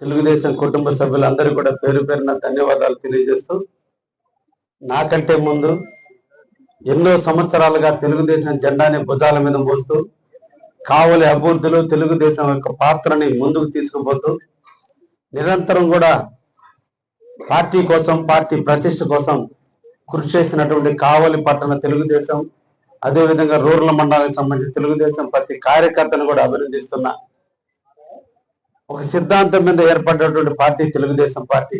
తెలుగుదేశం కుటుంబ సభ్యులందరూ కూడా పేరు పేరున ధన్యవాదాలు తెలియజేస్తూ నాకంటే ముందు ఎన్నో సంవత్సరాలుగా తెలుగుదేశం జెండాని భుజాల మీద మోస్తూ కావలి అభివృద్ధిలో తెలుగుదేశం యొక్క పాత్రని ముందుకు తీసుకుపోతూ నిరంతరం కూడా పార్టీ కోసం పార్టీ ప్రతిష్ట కోసం కృషి చేసినటువంటి కావలి పట్టణ తెలుగుదేశం అదేవిధంగా రూరల్ మండలానికి సంబంధించి తెలుగుదేశం ప్రతి కార్యకర్తను కూడా అభినందిస్తున్నా. ఒక సిద్ధాంతం మీద ఏర్పడినటువంటి పార్టీ తెలుగుదేశం పార్టీ.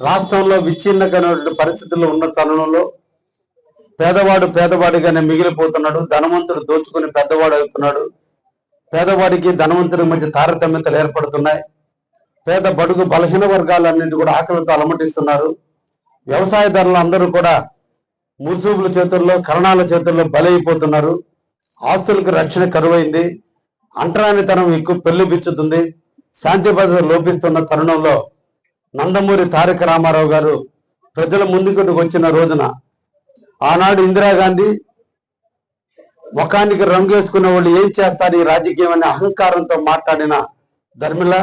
రాష్ట్రంలో విచ్ఛిన్నమైనటువంటి పరిస్థితుల్లో ఉన్న తరుణంలో పేదవాడు పేదవాడిగానే మిగిలిపోతున్నాడు ధనవంతుడు దోచుకుని పెద్దవాడు అవుతున్నాడు. పేదవాడికి ధనవంతుడి మధ్య తారతమ్యతలు ఏర్పడుతున్నాయి. పేద బడుగు బలహీన వర్గాలన్నింటి కూడా ఆకలితో అలమటిస్తున్నారు. వ్యవసాయదారులు అందరూ కూడా ముసుగుల చేతుల్లో కరణాల చేతుల్లో బలైపోతున్నారు. ఆస్తులకు రక్షణ కరువైంది. అంటరానితనం ఎక్కువ పెళ్ళి బిచ్చుతుంది. శాంతి భద్రత లోపిస్తున్న తరుణంలో నందమూరి తారక రామారావు గారు ప్రజల ముందుకు వచ్చిన రోజున ఆనాడు ఇందిరాగాంధీ ముఖానికి రంగు వేసుకున్న వాళ్ళు ఏం చేస్తారు ఈ రాజకీయం అనే అహంకారంతో మాట్లాడిన ధర్మిల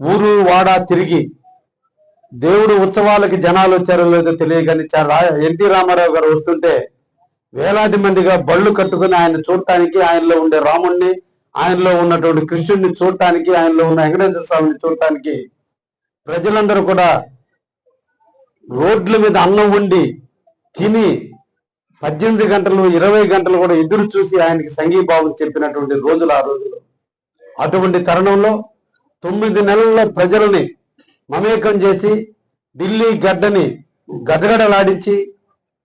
ఊరు వాడ తిరిగి దేవుడు ఉత్సవాలకి జనాలు వచ్చారో లేదో తెలియగానే చా- రా- ఎన్టీ రామారావు గారు వస్తుంటే వేలాది మందిగా బళ్ళు కట్టుకుని ఆయన చూడటానికి ఆయనలో ఉండే రాముణ్ణి ఆయనలో ఉన్నటువంటి కృష్ణుడిని చూడటానికి ఆయనలో ఉన్న వెంకటేశ్వర స్వామిని చూడటానికి ప్రజలందరూ కూడా రోడ్ల మీద అన్నం వండి తిని పద్దెనిమిది గంటలు ఇరవై గంటలు కూడా ఎదురు చూసి ఆయనకి సంఘీభావం చెప్పినటువంటి రోజులు ఆ రోజులు. అటువంటి తరుణంలో తొమ్మిది నెలల్లో ప్రజలని మమేకం చేసి ఢిల్లీ గడ్డని గడగడలాడించి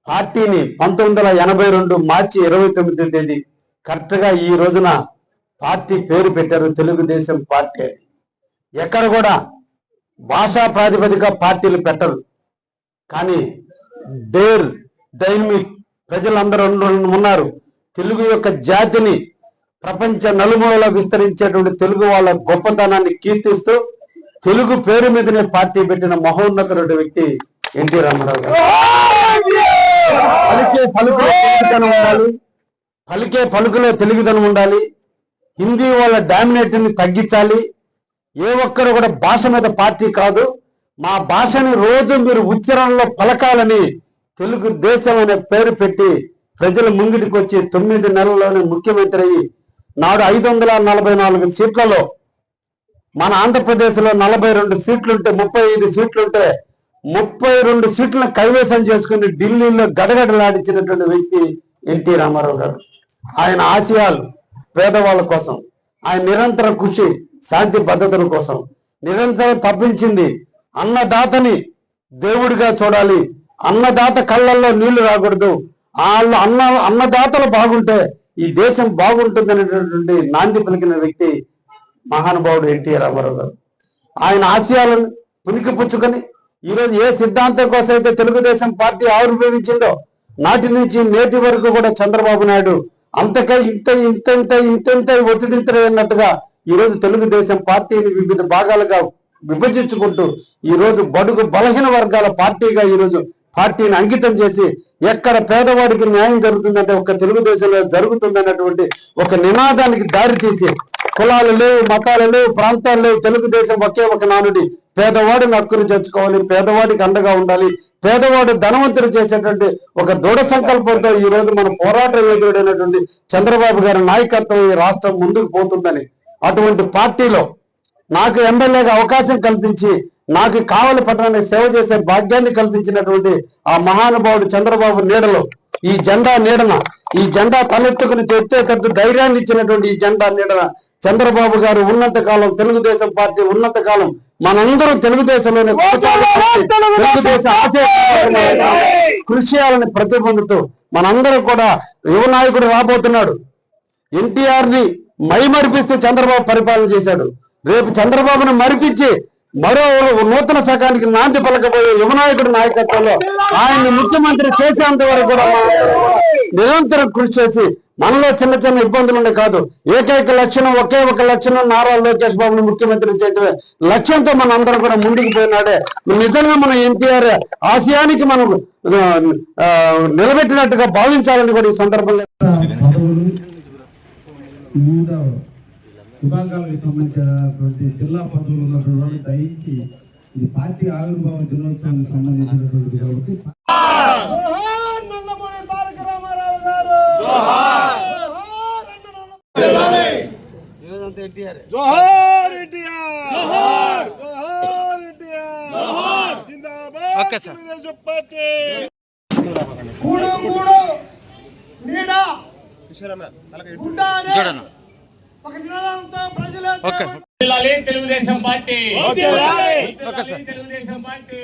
పార్టీని పంతొమ్మిది వందల ఎనభై రెండు మార్చి ఇరవై తొమ్మిది తేదీ కరెక్ట్గా ఈ రోజున పార్టీ పేరు పెట్టారు తెలుగుదేశం పార్టీ అని. ఎక్కడ కూడా భాషా ప్రాతిపదిక పార్టీలు పెట్టరు. కానీ డేర్ డైనమిక్ ప్రజలందరూ ఉన్నారు. తెలుగు యొక్క జాతిని ప్రపంచ నలుమూలలో విస్తరించేటువంటి తెలుగు వాళ్ళ గొప్పతనాన్ని కీర్తిస్తూ తెలుగు పేరు మీదనే పార్టీ పెట్టిన మహోన్నతుడు వ్యక్తి ఎన్టీ రామారావు గారు. పలికే పలుకులో తెలుగుతనం ఉండాలి. పలికే పలుకులో తెలుగుతనం ఉండాలి. హిందీ వాళ్ళ డామినేట్ని తగ్గించాలి. ఏ ఒక్కరు కూడా భాష మీద పార్టీ కాదు. మా భాషని రోజు మీరు ఉచ్చారణలో పలకాలని తెలుగు దేశం అనే పేరు పెట్టి ప్రజల ముంగిటికి వచ్చి తొమ్మిది నెలల్లోనే ముఖ్యమంత్రి అయ్యి నాడు ఐదు వందల నలభై నాలుగు సీట్లలో మన ఆంధ్రప్రదేశ్లో నలభై రెండు సీట్లుంటే ముప్పై ఐదు సీట్లుంటే ముప్పై రెండు సీట్లను కైవసం చేసుకుని ఢిల్లీలో గడగడలాడించినటువంటి వ్యక్తి ఎన్టీ రామారావు గారు. ఆయన ఆశయాలు పేదవాళ్ళ కోసం ఆయన నిరంతర కృషి శాంతి భద్రతల కోసం నిరంతరం తప్పించింది అన్నదాతని దేవుడిగా చూడాలి. అన్నదాత కళ్ళల్లో నీళ్ళు రాకూడదు. వాళ్ళు అన్న అన్నదాతలు బాగుంటే ఈ దేశం బాగుంటుందనేటటువంటి నాంది పలికిన వ్యక్తి మహానుభావుడు ఎన్టీఆర్ రామారావు గారు. ఆయన ఆశయాలను పునికిపుచ్చుకొని ఈరోజు ఏ సిద్ధాంతం కోసం అయితే తెలుగుదేశం పార్టీ ఆవిర్భవించిందో నాటి నుంచి నేటి వరకు కూడా చంద్రబాబు నాయుడు అంతకై ఇంత ఇంత ఇంత ఇంత ఈరోజు తెలుగుదేశం పార్టీని వివిధ భాగాలుగా విభజించుకుంటూ ఈ రోజు బడుగు బలహీన వర్గాల పార్టీగా ఈ రోజు పార్టీని అంకితం చేసి ఎక్కడ పేదవాడికి న్యాయం జరుగుతుందంటే ఒక తెలుగుదేశంలో జరుగుతుందన్నటువంటి ఒక నినాదానికి దారి తీసి కులాలు లేవు మతాలు లేవు ప్రాంతాలు లేవు. తెలుగుదేశం ఒకే ఒక నానుడి. పేదవాడిని హక్కును చేర్చుకోవాలి పేదవాడికి అండగా ఉండాలి. పేదవాడు ధనవంతుడు చేసేటువంటి ఒక దృఢ సంకల్పంతో ఈ రోజు మన పోరాట యోధుడైనటువంటి చంద్రబాబు గారి నాయకత్వం ఈ రాష్ట్రం ముందుకు పోతుందని అటువంటి పార్టీలో నాకు ఎమ్మెల్యేగా అవకాశం కల్పించి నాకు కావలి పట్టణానికి సేవ చేసే భాగ్యాన్ని కల్పించినటువంటి ఆ మహానుభావుడు చంద్రబాబు నీడలో ఈ జెండా నీడన ఈ జెండా తలెత్తుకుని తెచ్చేటట్టు ధైర్యాన్ని ఇచ్చినటువంటి ఈ జెండా నీడన చంద్రబాబు గారు ఉన్నత కాలం తెలుగుదేశం పార్టీ ఉన్నత కాలం మనందరం తెలుగుదేశంలోనే తెలుగుదేశం కృషి చేయాలని ప్రతిబంధుతూ మనందరం కూడా యువ నాయకుడు రాబోతున్నాడు. ఎన్టీఆర్ని మైమరిపిస్తూ చంద్రబాబు పరిపాలన చేశాడు. రేపు చంద్రబాబును మరిపించి మరో నూతన శకానికి నాంది పలకబోయే యువనాయకుడి నాయకత్వంలో ఆయన్ని ముఖ్యమంత్రి చేసేంత వరకు కూడా నిరంతరం కృషి చేసి మనలో చిన్న చిన్న ఇబ్బందులు ఉండే కాదు. ఏకైక లక్షణం ఒకే ఒక లక్షణం నారా లోకేష్ బాబుని ముఖ్యమంత్రి చేయటమే. లక్ష్యంతో మనం అందరం కూడా ముందుకు పోయినాడే. నిజంగా మన ఎన్టీఆర్ ఆశయానికి మనం నిలబెట్టినట్టుగా భావించాలని కూడా ఈ సందర్భంలో విభాగాలకు సంబంధించినటువంటి జిల్లా పదవులు ఉన్నటువంటి వాళ్ళు దయించి ఇది పార్టీ ఆవిర్భావ దినోత్సవానికి సంబంధించినటువంటి కాబట్టి. చూడను ఒక నినాదంతో ప్రజలు తెలుగుదేశం పార్టీ. తెలుగుదేశం పార్టీ.